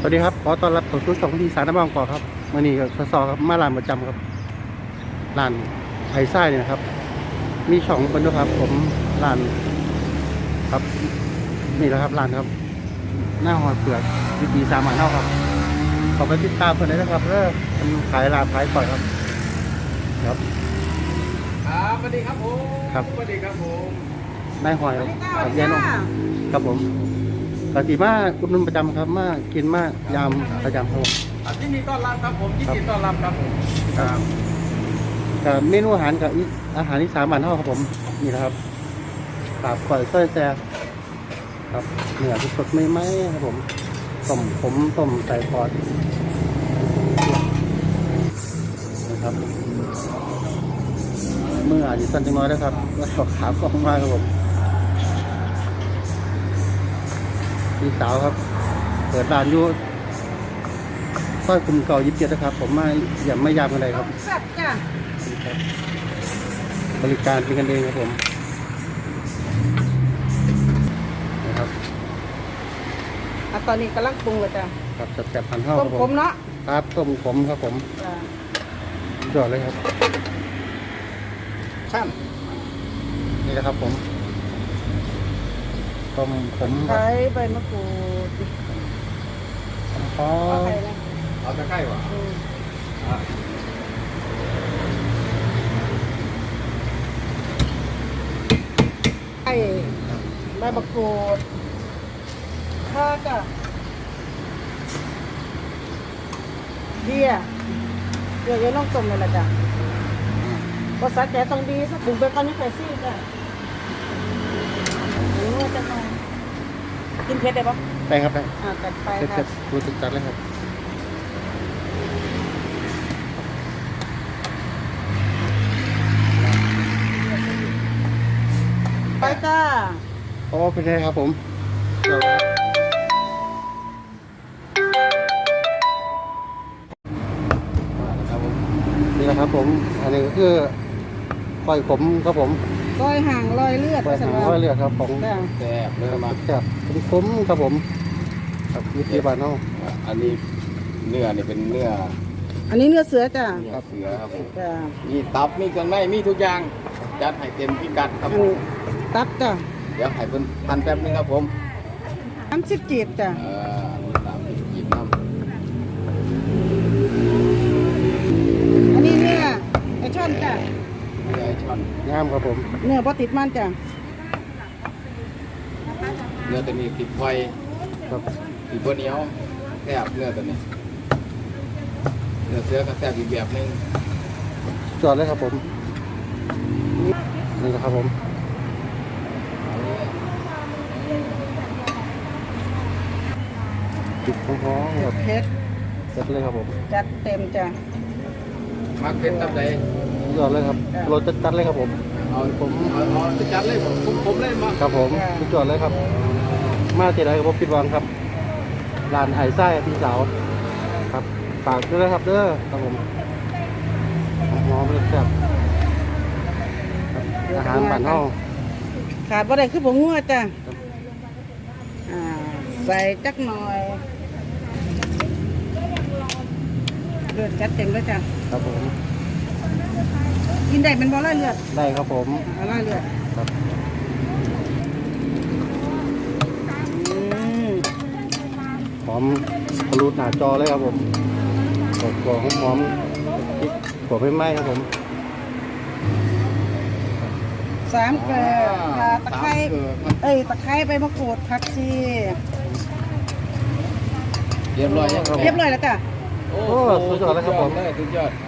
สวัสดีครับ ขอต้อนรับเข้าสู่ช่องที่สารน้ำบางกอกครับมื่อนี้ก็สสครับมาร้านประจำครับร้านไผ่ไส้เนี่ยนะครับ มีช่องเป็นด้วยครับ ผมร้านครับ นี่แหละครับร้านครับ หน้าหอยเปลือกวิธีสามหาเท่าครับ ขอไปติดตามเพื่อนได้นะครับเออมันขายลาบขายก่อยครับ ครับครับสวัสดีครับผมครับสวัสดีครับผมนายหอยครับกับยายนงครับผม กติมาอุดหนุนประจำครับมากินมากยามประจำครับผมอะยินดีต้อนรับครับผมยินครับดีต้อนรับครับผมครับกับเมนูอาหารกับอีอาหารที่สามบ้านเท่าครับผมนี่นะครับปาบก่อยเส้ยแซ่ครับเนื้อสดๆไม่ไหมครับผมต้มผมต้มใส่พอดนะครับเมื่ออาจจะสั้นจังน้อยนะครับแล้วก็ขากล้องมากครับผม พี่สาวครับ เปิดร้านอยู่ซอยคุมเก่ายิบเจ็ดนะครับ ผมมาอย่าไม่ยามอะไรครับ แซ่บจ้ะครับบริการเป็นกันเองครับผมนะครับอะตอนนี้กำลังปรุงเลยจ้ะครับแซ่บๆพันเท่าคต้รัมบผผมมเนาะครับต้มขมครับผมจ้ะยอดเลยครับช่างนี่นะครับผม ต้มขมใช้ใบมะกรูดอ๋อเอาไปนะเอาจะใกล้วะอืมอะไอ้ใบมะกรูดข้าก็เบียร์เดี๋ยวยังต้องต้มเลยละจ้ะภาษาแกต้องดีสักปรุงไปก่อนนี่ใส่ซี่จ้ะ โอ้ยจะมากินเผ็ดได้ปะได้ครับได้อ่าจัดไปเสร็จค่ะๆดูจัดๆเลยครับไปจ้าโอ้เป็นไงครับผมยอดเลยครับนี่แหละครับผม อันนี้ก็คือก้อยขมครับผม รอยห่างรอยเลือดก้อยหางก้อยเลือดครับของจ้ะแซ่บเลยมาครับคุ้มๆครับผมครับวิธีบ้านเฮาอันนี้เนื้อนี่เป็นเนื้ออันนี้เนื้อเสือจ้ะเนื้อเสือครับผมจ้ะมีตับมีเครื่องในมีทุกอย่างจัดให้เต็มพิกัดคอัรับนผมตับจ้ะเดี๋ยวให้เพิ่นพันแป๊บนึงครับผมน้ำชิบจีบจ้ะ เอ่ออันนี้ตามที่หยิบน้ อันนี้เนื้อไอช่อนจ้ะำเนื้อไอ้ช่อน งามครับผม เนื้อพอติดมันจ้ะเนื้อตัวนี้ติดไฟครับติดบเหนียวแซ่บเนื้อตัวนี้เนื้อเสือก็แซ่บอีกแบบหนึงจอดเลยครับผมนี่นะครับผมติดท้องๆครับเผ็ดเสร็จเลยครับผม จัดเต็มจ้ะมักเป็นตับใด ยอดเลยครับรถจัดๆเลยครับผม เอาผมเอาเอาไปจัดเลยผมผมผมเลยมาครับผมสุดยอดเลยครับ มาที่ไหนก็บ่ผิดหวังครับร้านไอ้ไส้พี่สาวครับฝากด้วยนะครับเด้อครับผมหอมเลยครับครับอาหารบ้านเฮาขาดบ่ได้คือผงงัวจ้ะอ่าใส่จักหน่อยเลือดจัดเต็มเลยจ้ะครับผม กินได้เป็นบ่อไรเลือดได้ครับผมอ่าไรเลือดครับอืมหอมทะลุหน้าจอเลยครับผมกดกรอบหอมพริกกรอบไม่ไหม้ครับผมสามเกลือข่าตะไคร้สามเกลือครับเอ้ยตะไคร้ใบมะกรูดผักชีเรียบร้อยยังครับเรียบร้อยแล้วจ้ะโอ้โอ้สุดยอดเลยครับผมเลยสุดยอดครับครับ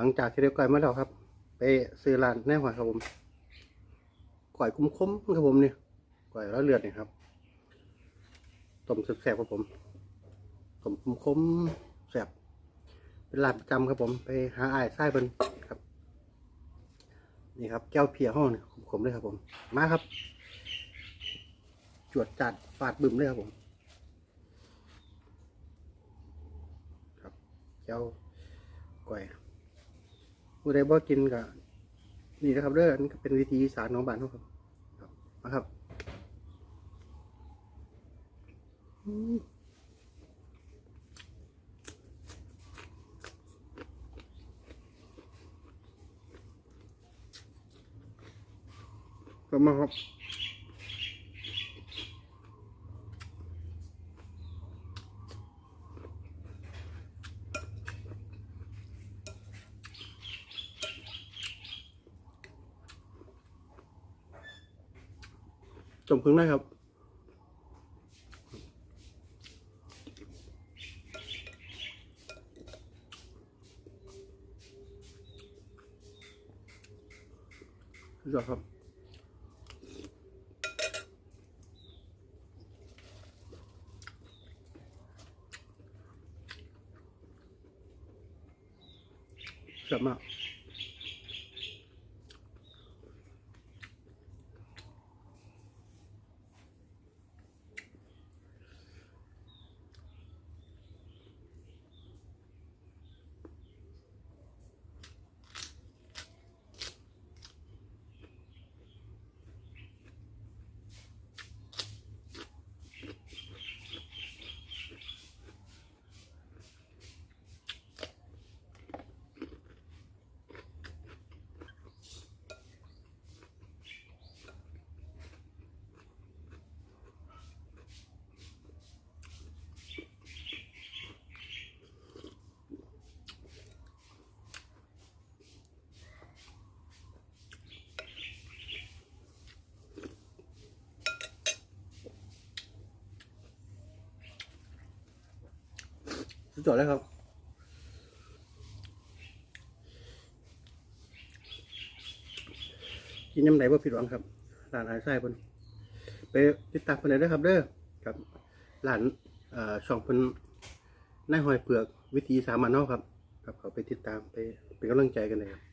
หลังจากที่เรียบร้อยมาแล้วครับ ไปซื้อร้านแน่หอยครับผมก่อยคุ้มๆครับผมเนี่ยก่อยแล้วเลือดเนี่ยครับต้มแซ่บๆครับผมต้มคุ้มๆแซ่บเป็นร้านประจำครับผม ไปหาอ้ายไส้เป็นครับ นี่ครับแก้วเพียห้องเนี่ยขมๆเลยครับผม มาครับ จวดจัดฟาดบึ้มเลยครับผมครับแก้วก่อย ผู้ใดบ่กินกับนี่นะครับเด้ออันนี้ก็เป็นวิธีอีสารของบ้านเขาครับครับมาครับก็มาครับ จมครึ่งได้ครับยอดครับกลับมาสุ ยอดเลยครับกินยำไหนบ่ผิดหวังครับหลานอาหารไส้เพิ่นไปติดตามเพิ่นได้เด้อครับ เด้อครับหลานอช่องเพิ่นนายหอยเปลือกวิธีสามัญเนาะครับ ครับเขาไปติดตามไปเป็นกำลังใจกันเลยครับ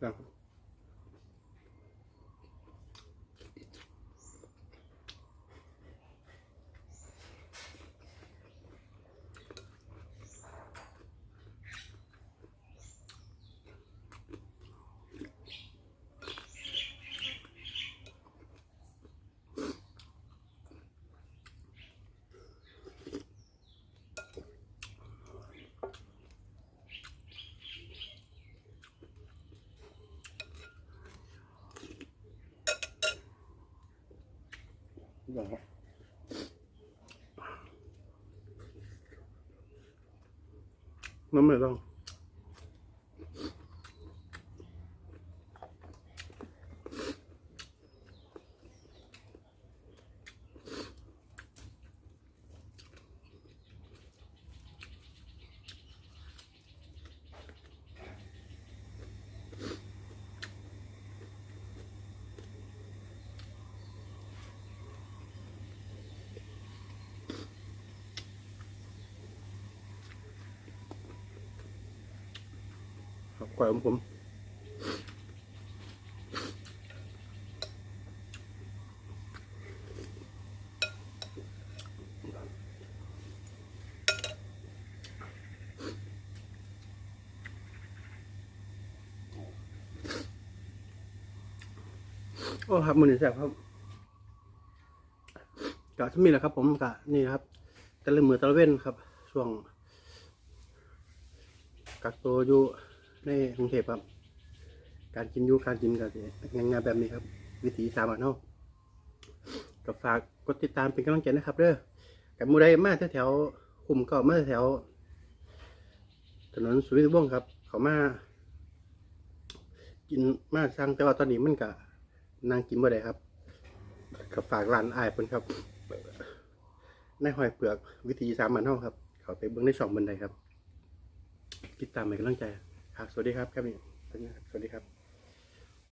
ค รับอย่างครับมันไม่ต้องครับ ก่อยของผมโอ้ครับมือนี่แซ่บครับกะที่มีแหละครับ ผมกะนี่ครับ แต่ละมือแต่ละเว้นครับ ช่วงกักตัวอยู่ ในกรุงเทพครับ การกินอยู่การกินกันงานงานแบบนี้ครับ วิถีสามัญเนาะก็ฝากกดติดตามเป็นกำลังใจนะครับเด้อกับมูใดมาแถวๆคุมเก็มาแถวถนนสุวิทย์วงศ์ครับ เขามา กินมาสร้างแต่ว่าตอนนี้มันก็นางกินบ่ได้ครับกับฝากร้านอายเพิ่นครับในหอยเปลือกวิธีสามัญเฮาครับ เขาไปเบิ่งในช่องบันไดครับติดตามเป็นกำลังใจ ครับ สวัสดีครับครับนี่สวัสดีครับ